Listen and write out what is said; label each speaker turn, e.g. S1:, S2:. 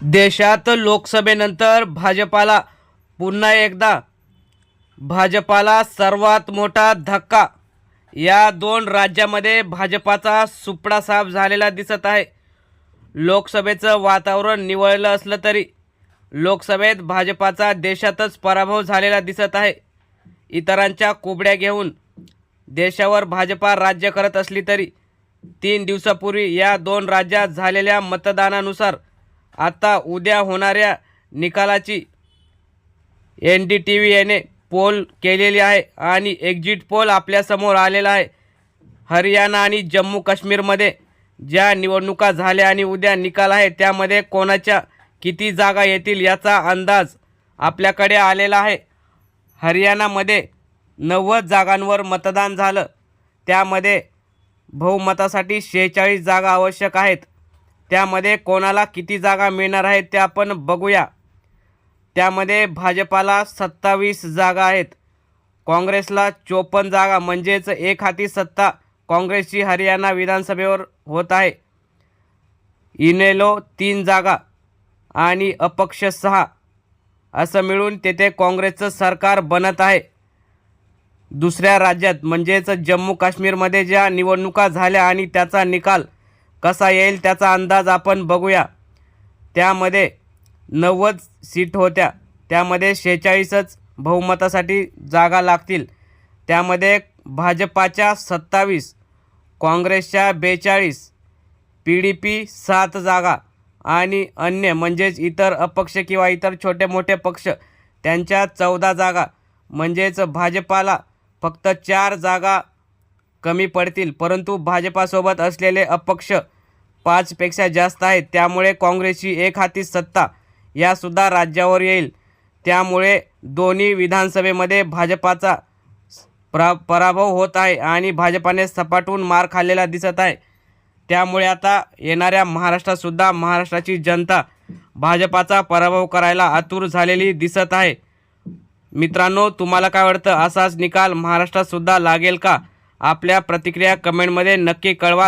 S1: देशात लोकसभेनंतर भाजपाला पुन्हा एकदा भाजपाला सर्वात मोठा धक्का. या दोन राज्यामध्ये भाजपाचा सुपडा साफ झालेला दिसत आहे. लोकसभेचं वातावरण निवळलं असलं तरी लोकसभेत भाजपाचा देशातच पराभव झालेला दिसत आहे. इतरांच्या कुबड्या घेऊन देशावर भाजपा राज्य करत असली तरी तीन दिवसापूर्वी या दोन राज्यात झालेल्या मतदानानुसार आता उद्या होणाऱ्या निकालाची एन डी टी व्ही याने पोल केलेली आहे आणि एक्झिट पोल आपल्यासमोर आलेला आहे. हरियाणा आणि जम्मू काश्मीरमध्ये ज्या निवडणुका झाल्या आणि उद्या निकाल आहे त्यामध्ये कोणाच्या किती जागा येतील याचा अंदाज आपल्याकडे आलेला आहे. हरियाणामध्ये नव्वद जागांवर मतदान झालं. त्यामध्ये बहुमतासाठी शेहेचाळीस जागा आवश्यक आहेत. त्यामध्ये कोणाला किती जागा मिळणार आहेत ते आपण बघूया. त्यामध्ये भाजपाला सत्तावीस जागा आहेत. काँग्रेसला चोपन्न जागा म्हणजेच एक हाती सत्ता काँग्रेसची हरियाणा विधानसभेवर होत आहे. इनेलो तीन जागा आणि अपक्ष सहा. असं मिळून तेथे काँग्रेसचं सरकार बनत आहे. दुसऱ्या राज्यात म्हणजेच जम्मू काश्मीरमध्ये ज्या निवडणुका झाल्या आणि त्याचा निकाल कसा येईल त्याचा अंदाज आपण बघूया. त्यामध्ये नव्वद सीट होत्या. त्यामध्ये शेहेचाळीसच बहुमतासाठी जागा लागतील. त्यामध्ये भाजपाच्या सत्तावीस काँग्रेसच्या बेचाळीस पी डी पी सात जागा आणि अन्य म्हणजेच इतर अपक्ष किंवा इतर छोटे मोठे पक्ष त्यांच्या चौदा जागा. म्हणजेच भाजपाला फक्त चार जागा कमी पडतील. परंतु भाजपासोबत असलेले अपक्ष पाचपेक्षा जास्त आहेत. त्यामुळे काँग्रेसची एक हाती सत्ता यासुद्धा राज्यावर येईल. त्यामुळे दोन्ही विधानसभेमध्ये भाजपाचा प्रा पराभव होत आहे आणि भाजपाने सपाटून मार खाल्लेला दिसत आहे. त्यामुळे आता येणाऱ्या महाराष्ट्रातसुद्धा महाराष्ट्राची जनता भाजपाचा पराभव करायला आतुर झालेली दिसत आहे. मित्रांनो तुम्हाला काय वाटतं? असाच निकाल महाराष्ट्रातसुद्धा लागेल का? आपल्या प्रतिक्रिया कमेंटमध्ये नक्की कळवा.